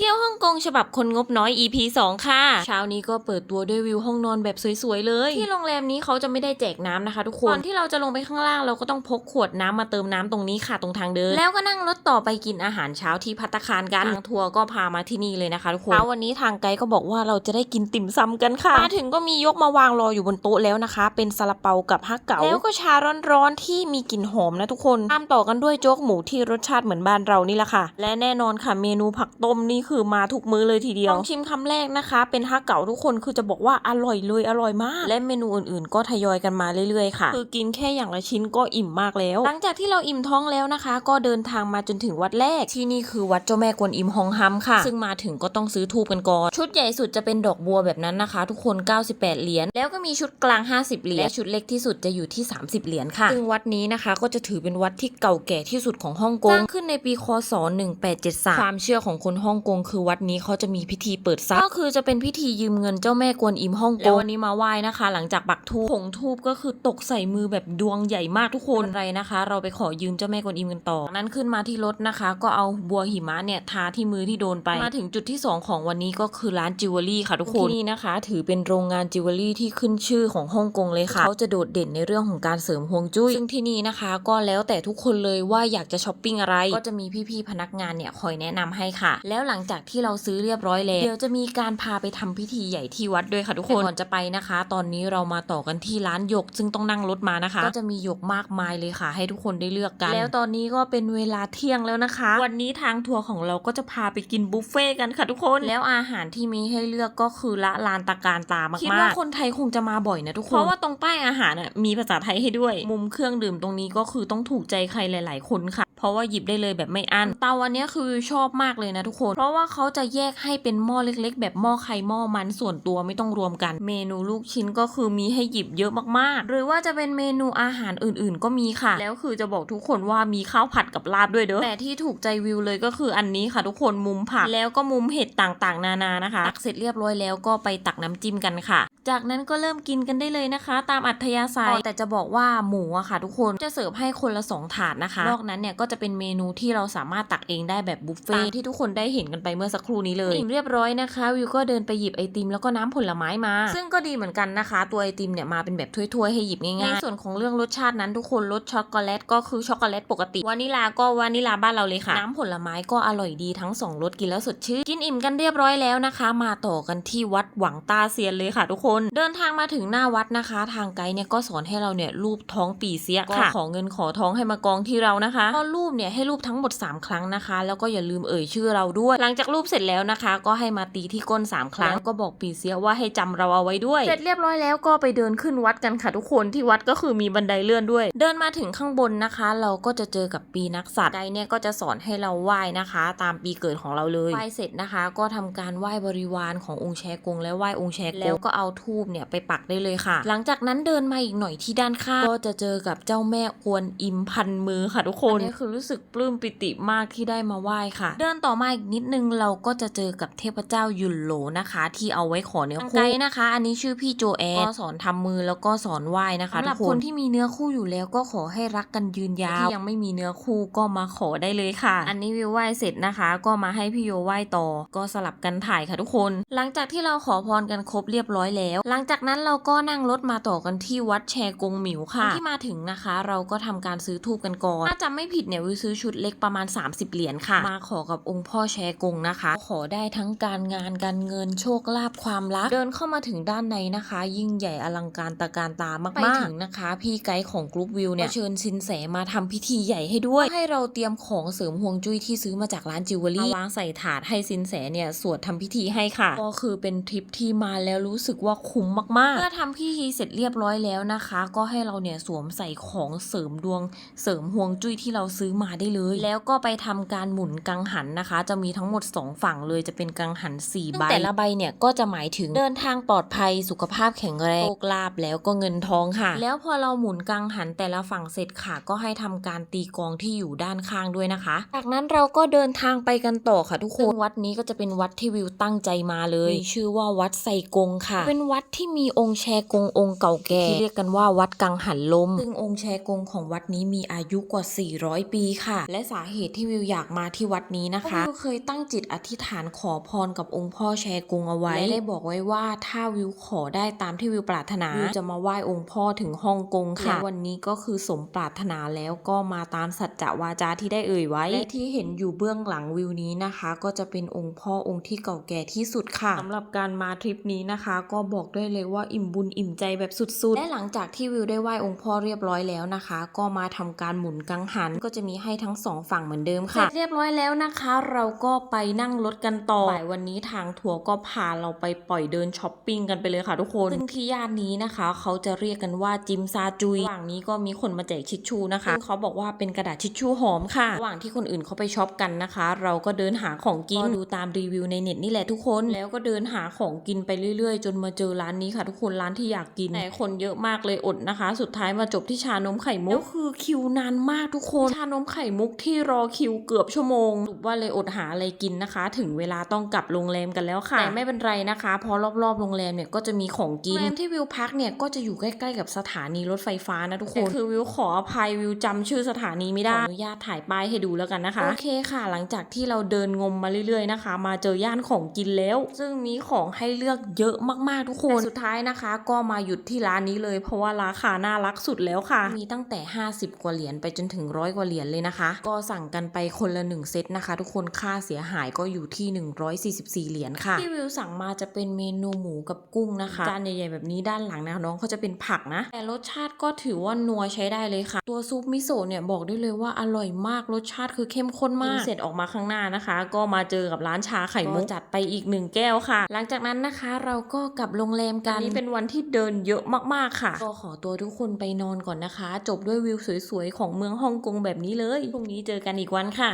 เที่ยวฮ่องกงฉบับคนงบน้อย EP 2 ค่ะ เช้านี้ก็เปิดตัวด้วยวิวห้องนอนแบบสวยๆเลย ที่โรงแรมนี้เขาจะไม่ได้แจกน้ำนะคะ ทุกคนก่อนที่เราจะลงไปข้างล่างเราก็ต้องพกขวดน้ำมาเติมน้ำตรงนี้ค่ะตรงทางเดิน แล้วก็นั่งรถต่อไปกินอาหารเช้าที่พัตตาคารกันทางทัวร์ก็พามาที่นี่เลยนะคะทุกคนเช้าวันนี้ทางไกด์ก็บอกว่าเราจะได้กินติ่มซำกันค่ะมาถึงก็มียกมาวางรออยู่บนโต๊ะแล้วนะคะ เป็นซาลาเปากับฮักเก๋าแล้วก็ชาร้อนๆที่มีกลิ่นหอมนะทุกคนตามต่อกันด้วยโจ๊กหมูที่รสชาติเหมือนบ้านเรานี่แหละค่ะ และแน่นอนค่ะเมนูผักต้มนี่คือมาทุกมื้อเลยทีเดียวลองชิมคำแรกนะคะ เป็นฮักเก๋าทุกคนคือจะบอกว่าอร่อยเลยอร่อยมาก และเมนูอื่นๆ ก็ทยอยกันมาเรื่อยๆค่ะคือกินแค่อย่างละชิ้นก็อิ่มมากแล้ว หลังจากที่เราอิ่มท้องแล้วนะคะ ก็เดินทางมาจนถึงวัดแรกที่นี่คือวัดเจ้าแม่กวนอิมฮองฮัมค่ะ ซึ่งมาถึงก็ต้องซื้อทูบกันก่อนชุดใหญ่สุดจะเป็นดอกบัวแบบนั้นนะคะ ทุกคน 98 เหรียญแล้วก็มีชุดกลาง 50 เหรียญและชุดเล็กที่สุดจะอยู่ที่ 30 เหรียญค่ะซึ่งวัดนี้นะคะก็จะถือเป็นวัดที่เก่าแก่ที่สุดของฮ่องกงสร้างขึ้นในปีคศ 1873ความเชื่อของคนฮ่องกงคือวัดนี้เขาจะมีพิธีเปิดทรัพย์ก็คือจะเป็นพิธียืมเงินเจ้าแม่กวนอิมฮ่องกงแล้ววันนี้มาไหว้นะคะ หลังจากปักทูบผงทูบก็คือตกใส่มือแบบดวงใหญ่มากทุกคนอะไรนะคะ เราไปขอยืมเจ้าแม่กวนอิมกันต่อจากนั้นขึ้นมาที่รถนะคะ ก็เอาบัวหิมะเนี่ยทาที่มือที่โดนไปมาถึงจุดที่สองของวันนี้ก็คือร้านจิวเวลรี่ค่ะทุกคนที่นี่นะคะ ถือเป็นโรงงานจิวเวลรี่ที่ขึ้นชื่อของฮ่องกงเลยค่ะเขาจะโดดเด่นในเรื่องของการเสริมฮวงจุ้ยซึ่งที่นี่นะคะ ก็แล้วแต่ทุกคนเลยว่าอยากจะช้อปปิ้งอะไร ก็จะมีพี่ๆพนักงานเนี่ยคอยแนะนำให้ค่ะ แล้วหลังจากที่เราซื้อเรียบร้อยแล้ว เดี๋ยวจะมีการพาไปทำพิธีใหญ่ที่วัดด้วยค่ะทุกคนก่อนจะไปนะคะ ตอนนี้เรามาต่อกันที่ร้านหยก ซึ่งต้องนั่งรถมานะคะ ก็จะมีหยกมากมายเลยค่ะ ให้ทุกคนได้เลือกกัน แล้วตอนนี้ก็เป็นเวลาเที่ยงแล้วนะคะ วันนี้ทางทัวร์ของเราก็จะพาไปกินบุฟเฟ่ต์กันค่ะทุกคน แล้วอาหารที่มีให้เลือกก็คือละลานตะการตามากๆคิดว่าคนไทยคงจะมาบ่อยนะทุกคน เพราะว่าตรงป้ายอาหารอะมีภาษาไทยให้ด้วย มุมเครื่องดื่มตรงนี้ก็คือต้องถูกใจใครหลาย ๆ คนค่ะ เพราะว่าหยิบได้เลยแบบไม่อั้นเตาอันนี้คือชอบมากเลยนะทุกคน เพราะว่าเขาจะแยกให้เป็นหม้อเล็กๆ แบบหม้อไข่หม้อมันส่วนตัวไม่ต้องรวมกัน เมนูลูกชิ้นก็คือมีให้หยิบเยอะมากๆ หรือว่าจะเป็นเมนูอาหารอื่นๆ ก็มีค่ะ แล้วคือจะบอกทุกคนว่ามีข้าวผัดกับลาบด้วยเด้อแต่ที่ถูกใจวิวเลยก็คืออันนี้ค่ะ ทุกคนมุมผักแล้วก็มุมเห็ดต่างๆ นานานะคะตักเสร็จเรียบร้อยแล้วก็ไปตักน้ำจิ้มกันค่ะ จากนั้นก็เริ่มกินกันได้เลยนะคะ ตามอัธยาศัยแต่จะบอกว่าหมูอะค่ะ ทุกคนจะเสิร์ฟให้คนละสองถาดนะคะนอกนั้นเนี่ยก็จะเป็นเมนูที่เราสามารถตักเองได้แบบบุฟเฟ่ต์ที่ทุกคนได้เห็นกันไปเมื่อสักครู่นี้เลยอิ่มเรียบร้อยนะคะวิวก็เดินไปหยิบไอติมแล้วก็น้ำผลไม้มา ซึ่งก็ดีเหมือนกันนะคะ ตัวไอติมเนี่ยมาเป็นแบบถ้วยๆให้หยิบง่ายๆในส่วนของเรื่องรสชาตินั้นทุกคนรสช็อกโกแลตก็คือช็อกโกแลตปกติวานิลาก็วานิลาบ้านเราเลยค่ะ น้ำผลไม้ก็อร่อยดีทั้งสองรสกินแล้วสดชื่นกินอิ่มกันเรียบร้อยแล้วนะคะ มาต่อกันที่วัดหวังตาเซียนเลยค่ะทุกคนเดินทางมาถึงหน้าวัดนะคะ ทางไกด์เนี่ยก็สอนให้เราเนี่ยรูปท้องปีเสียค่ะขอเงินขอท้องให้มากองที่เรานะคะก็รูปเนี่ยให้รูปทั้งหมด 3 ครั้งนะคะ แล้วก็อย่าลืมเอ่ยชื่อเราด้วย หลังจากรูปเสร็จแล้วนะคะ ก็ให้มาตีที่ก้น 3 ครั้งแล้วก็บอกปีเสียว่าให้จำเราเอาไว้ด้วย เสร็จเรียบร้อยแล้วก็ไปเดินขึ้นวัดกันค่ะทุกคนที่วัดก็คือมีบันไดเลื่อนด้วย เดินมาถึงข้างบนนะคะ เราก็จะเจอกับปีนักสัตว์ไกด์เนี่ยก็จะสอนให้เราไหว้นะคะ ตามปีเกิดของเราเลยไหว้เสร็จนะคะ ก็ทำการไหว้บริวารขององค์แชกงและไหว้องค์แชกงแล้วก็เอาทูบเนี่ยไปปักได้เลยค่ะ หลังจากนั้นเดินมาอีกหน่อยที่ด้านข้างก็จะเจอกับเจ้าแม่กวนอิมพันมือค่ะทุกคนอันนี้คือรู้สึกปลื้มปิติมากที่ได้มาไหว้ค่ะ เดินต่อมาอีกนิดนึงเราก็จะเจอกับเทพเจ้ายุนโหลนะคะ ที่เอาไว้ขอเนื้อคู่นะคะ อันนี้ชื่อพี่โจแอนก็สอนทำมือแล้วก็สอนไหว้นะคะสำหรับคนที่มีเนื้อคู่อยู่แล้วก็ขอให้รักกันยืนยาวที่ยังไม่มีเนื้อคู่ก็มาขอได้เลยค่ะ อันนี้วิวไหว้เสร็จนะคะ ก็มาให้พี่โยไหว้ต่อ ก็สลับกันถ่ายค่ะทุกคน หลังจากที่เราขอพรกันครบเรียบร้อยแล้วหลังจากนั้นเราก็นั่งรถมาต่อกันที่วัดแชกงหมิวค่ะที่มาถึงนะคะ เราก็ทำการซื้อทูบกันก่อนถ้าจำไม่ผิดเนี่ยวิวซื้อชุดเล็กประมาณ 30 เหรียญค่ะ มาขอกับองค์พ่อแชกงนะคะ ขอได้ทั้งการงานการเงินโชคลาภความรักเดินเข้ามาถึงด้านในนะคะ ยิ่งใหญ่อลังการตะการตามากๆไปถึงนะคะ พี่ไกด์ของกรุ๊ปวิวเนี่ยเชิญสินแสมาทำพิธีใหญ่ให้ด้วย ให้เราเตรียมของเสริมห่วงจุ้ยที่ซื้อมาจากร้านจิวเวลรี่วางใส่ถาดให้สินแสเนี่ยสวดทำพิธีให้ค่ะก็คือเป็นทริปที่มาแล้วรู้สึกว่าคุ้มมากๆ เมื่อทำพิธีเสร็จเรียบร้อยแล้วนะคะ ก็ให้เราเนี่ยสวมใส่ของเสริมดวงเสริมห่วงจุ้ยที่เราซื้อมาได้เลย แล้วก็ไปทำการหมุนกังหันนะคะ จะมีทั้งหมด 2 ฝั่งเลยจะเป็นกังหัน4ใบแต่ละใบเนี่ยก็จะหมายถึงเดินทางปลอดภัยสุขภาพแข็งแรงโชคลาภแล้วก็เงินทองค่ะ แล้วพอเราหมุนกังหันแต่ละฝั่งเสร็จค่ะ ก็ให้ทำการตีกลองที่อยู่ด้านข้างด้วยนะคะ จากนั้นเราก็เดินทางไปกันต่อค่ะทุกคนซึ่งวัดนี้ก็จะเป็นวัดที่วิวตั้งใจมาเลยมีชื่อว่าวัดไซกงค่ะเป็นวัดที่มีองค์แชกงองค์เก่าแก่ที่เรียกกันว่าวัดกังหันลม ซึ่งองค์แชกงของวัดนี้มีอายุกว่า 400 ปีค่ะ และสาเหตุที่วิวอยากมาที่วัดนี้นะคะวิวเคยตั้งจิตอธิษฐานขอพรกับองค์พ่อแชกงเอาไว้และได้บอกไว้ว่าถ้าวิวขอได้ตามที่วิวปรารถนาวิวจะมาไหว้องค์พ่อถึงฮ่องกงค่ะและวันนี้ก็คือสมปรารถนาแล้วก็มาตามสัจจะวาจาที่ได้เอ่ยไว้และที่เห็นอยู่เบื้องหลังวิวนี้นะคะ ก็จะเป็นองค์พ่อองค์ที่เก่าแก่ที่สุดค่ะสำหรับการมาทริปนี้นะคะ ก็บอกได้เลยว่าอิ่มบุญอิ่มใจแบบสุดๆ และหลังจากที่วิวได้ไหว้องค์พ่อเรียบร้อยแล้วนะคะ ก็มาทำการหมุนกังหันก็จะมีให้ทั้งสองฝั่งเหมือนเดิมค่ะเสร็จเรียบร้อยแล้วนะคะ เราก็ไปนั่งรถกันต่อบ่ายวันนี้ทางทัวร์ก็พาเราไปปล่อยเดินช้อปปิ้งกันไปเลยค่ะทุกคนซึ่งที่ย่านนี้นะคะ เขาจะเรียกกันว่าจิมซาจุยระหว่างนี้ก็มีคนมาแจกชิชชูนะคะซึ่งเขาบอกว่าเป็นกระดาษชิชชูหอมค่ะระหว่างที่คนอื่นเขาไปช็อปกันนะคะ เราก็เดินหาของกินก็ดูตามรีวิวในเน็ตนี่แหละทุกคน แล้วก็เดินหาของกินไปเรื่อยๆ จนมาเจอร้านนี้ค่ะทุกคนร้านที่อยากกินแต่คนเยอะมากเลยอดนะคะ สุดท้ายมาจบที่ชานมไข่มุกแล้วคือคิวนานมากทุกคนชานมไข่มุกที่รอคิวเกือบชั่วโมงสรุปว่าเลยอดหาอะไรกินนะคะ ถึงเวลาต้องกลับโรงแรมกันแล้วค่ะแต่ไม่เป็นไรนะคะเพราะรอบๆโรงแรมเนี่ยก็จะมีของกินโรงแรมที่วิวพักเนี่ยก็จะอยู่ใกล้ๆกับสถานีรถไฟฟ้านะทุกคนแต่คือวิวขออภัยวิวจำชื่อสถานีไม่ได้ขออนุญาตถ่ายป้ายให้ดูแล้วกันนะคะโอเคค่ะ หลังจากที่เราเดินงมมาเรื่อยๆนะคะ มาเจอย่านของกินแล้ว ซึ่งมีของให้เลือกเยอะมากๆทุกคนแต่สุดท้ายนะคะ ก็มาหยุดที่ร้านนี้เลย เพราะว่าราคาน่ารักสุดแล้วค่ะ มีตั้งแต่ 50 กว่าเหรียญไปจนถึงร้อยกว่าเหรียญเลยนะคะ ก็สั่งกันไปคนละหนึ่งเซตนะคะ ทุกคนค่าเสียหายก็อยู่ที่ 144 เหรียญค่ะที่วิวสั่งมาจะเป็นเมนูหมูกับกุ้งนะคะจานใหญ่ๆแบบนี้ด้านหลังนะน้องเขาจะเป็นผักนะ แต่รสชาติก็ถือว่านัวใช้ได้เลยค่ะ ตัวซุปมิโซะเนี่ยบอกได้เลยว่าอร่อยมากรสชาติคือเข้มข้นมากกินเสร็จออกมาข้างหน้านะคะ ก็มาเจอกับร้านชาไข่มุกจัดไปอีกหนึ่งแก้วค่ะ หลังจากนั้นนะคะเราก็กลับโรงแรมกันนี่เป็นวันที่เดินเยอะมากๆค่ะ ก็ขอตัวทุกคนไปนอนก่อนนะคะ จบด้วยวิวสวยๆของเมืองฮ่องกงแบบนี้เลยพรุ่งนี้เจอกันอีกวันค่ะ